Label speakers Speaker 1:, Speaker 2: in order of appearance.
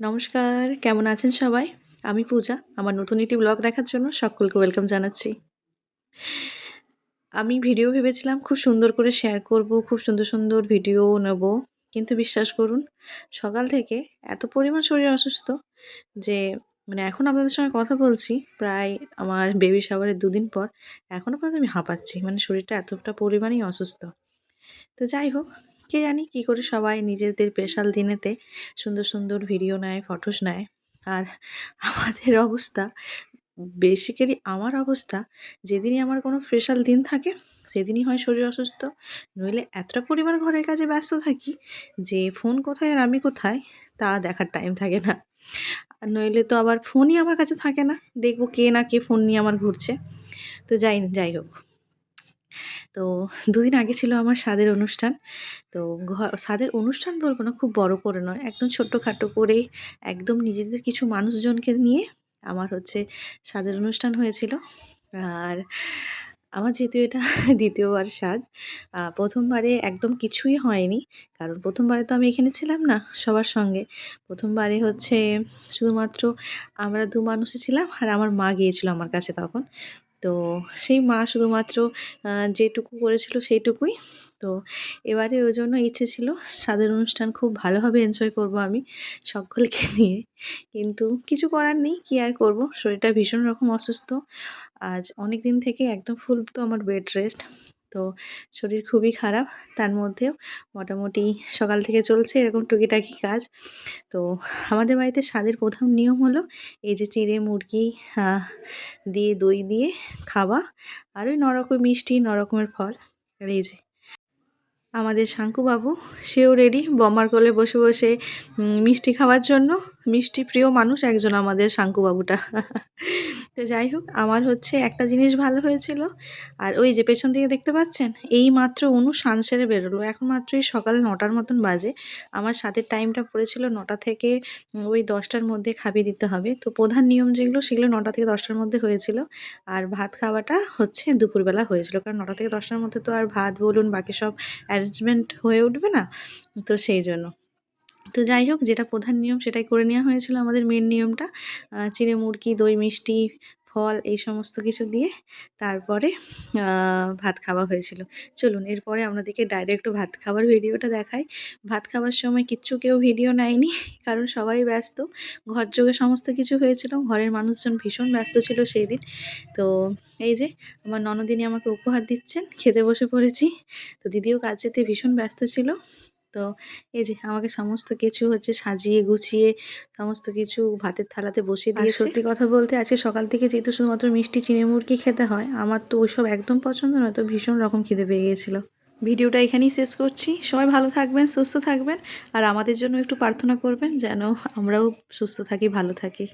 Speaker 1: নমস্কার, কেমন আছেন সবাই? আমি পূজা, আমার নতুন একটি ব্লগ দেখার জন্য সকলকে ওয়েলকাম জানাচ্ছি। আমি ভিডিও ভেবেছিলাম খুব সুন্দর করে শেয়ার করব, খুব সুন্দর সুন্দর ভিডিও নেব, কিন্তু বিশ্বাস করুন, সকাল থেকে এত পরিমাণ শরীর অসুস্থ যে মানে এখন আপনাদের সঙ্গে কথা বলছি, প্রায় আমার বেবি শাওয়ারের দুদিন পর এখনও পর্যন্ত আমি হাঁপাচ্ছি মানে শরীরটা এতটা পরিমাণেই অসুস্থ। তো যাই হোক কে জানি কী করে সবাই নিজেদের স্পেশাল দিনেতে সুন্দর সুন্দর ভিডিও নেয় ফটোস নেয়। আর আমাদের অবস্থা বেসিক্যালি আমার অবস্থা, যেদিনই আমার কোনো স্পেশাল দিন থাকে, সেদিনই হয় শরীর অসুস্থ। নইলে এতটা পরিমাণ ঘরের কাজে ব্যস্ত থাকি যে ফোন কোথায় আর আমি কোথায়, তা দেখার টাইম থাকে না। আর নইলে তো আবার ফোনই আমার কাছে থাকে না। দেখব কে না কে ফোন নিয়ে আমার ঘুরছে। তো যাই যাই হোক। তো দুদিন আগে ছিল আমার স্বাদের অনুষ্ঠান। তো স্বাদের অনুষ্ঠান বলব না, খুব বড় করে নয়, একদম ছোট্টখাটো করে একদম নিজেদের কিছু মানুষজনকে নিয়ে আমার হচ্ছে স্বাদের অনুষ্ঠান হয়েছিল। আর আমার যেহেতু এটা দ্বিতীয়বার স্বাদ প্রথমবারে একদম কিছুই হয়নি, কারণ প্রথমবারে তো আমি এখানে ছিলাম না সবার সঙ্গে। প্রথমবারে হচ্ছে শুধুমাত্র আমরা দু মানুষই ছিলাম আর আমার মা গিয়েছিল আমার কাছে তখন। তো সেই মা শুধুমাত্র যেটুকু করেছিল সেইটুকুই। তো এবারে ওই জন্য ইচ্ছে ছিল, স্বাদের অনুষ্ঠান খুব ভালোভাবে এনজয় করব আমি সকলকে নিয়ে। কিন্তু কিছু করার নেই, কী আর করব? শরীরটা ভীষণ রকম অসুস্থ। আজ অনেক দিন থেকে একদম ফুল তো আমার বেড রেস্ট তো শরীর খুবই খারাপ। তার মধ্যেও মোটামুটি সকাল থেকে চলছে এরকম টুকিটাকি কাজ। তো আমাদের বাড়িতে স্বাদের প্রথম নিয়ম হলো এই যে চিড়ে, মুরগি দিয়ে দই দিয়ে খাওয়া আর ওই নরকম মিষ্টি, নরকমের ফল আর এই যে আমাদের শাঙ্কুবাবু সেও রেডি বমার কোলে বসে বসে মিষ্টি খাওয়ার জন্য মিষ্টি প্রিয় মানুষ একজন আমাদের শাঙ্কুবাবুটা। তো যাই হোক, আমার হচ্ছে একটা জিনিস ভালো হয়েছিল। আর ওই যে পেছন দিকে দেখতে পাচ্ছেন, এই মাত্র অনু সান সেরে বেরোলো। এখন মাত্রই সকাল নটার মতন বাজে। আমার সাথে টাইমটা পড়েছিল নটা থেকে ওই দশটার মধ্যে খাবিয়ে দিতে হবে। তো প্রধান নিয়ম যেগুলো, সেগুলো নটা থেকে দশটার মধ্যে হয়েছিল। আর ভাত খাওয়াটা হচ্ছে দুপুরবেলা হয়েছিল। কারণ নটা থেকে দশটার মধ্যে তো আর ভাত, বলুন, বাকি সব অ্যারেঞ্জমেন্ট হয়ে উঠবে না। তো সেই জন্য। তো যাই হোক, যেটা প্রধান নিয়ম সেটাই করে নেওয়া হয়েছিল আমাদের মেন নিয়মটা। চিড়ে মুরগি, দই মিষ্টি, ফল এই সমস্ত কিছু দিয়ে তারপরে ভাত খাওয়া হয়েছিল। চলুন, এরপরে আপনাদেরকে ডাইরেক্ট ভাত খাবার ভিডিওটা দেখাই। ভাত খাবার সময় কিচ্ছু কেউ ভিডিও নেয়নি, কারণ সবাই ব্যস্ত। ঘর যোগে সমস্ত কিছু হয়েছিল, ঘরের মানুষজন ভীষণ ব্যস্ত ছিল সেই দিন। তো এই যে, আমার ননদিনী আমাকে উপহার দিচ্ছেন, খেতে বসে পড়েছি। তো দিদিও কাজ যেতে ভীষণ ব্যস্ত ছিল। তো এই যে আমাকে সমস্ত কিছু হচ্ছে সাজিয়ে গুছিয়ে সমস্ত কিছু ভাতের থালাতে বসিয়ে দিয়ে সত্যি কথা বলতে আজকে সকাল থেকে যেহেতু শুধুমাত্র মিষ্টি চিনে মুরগি খেতে হয় আমার তো ওইসব একদম পছন্দ নয় তো ভীষণ রকম খিদে পেয়ে গিয়েছিল। ভিডিওটা এখানেই শেষ করছি। সবাই ভালো থাকবেন সুস্থ থাকবেন আর আমাদের জন্য একটু প্রার্থনা করবেন যেন আমরাও সুস্থ থাকি ভালো থাকি।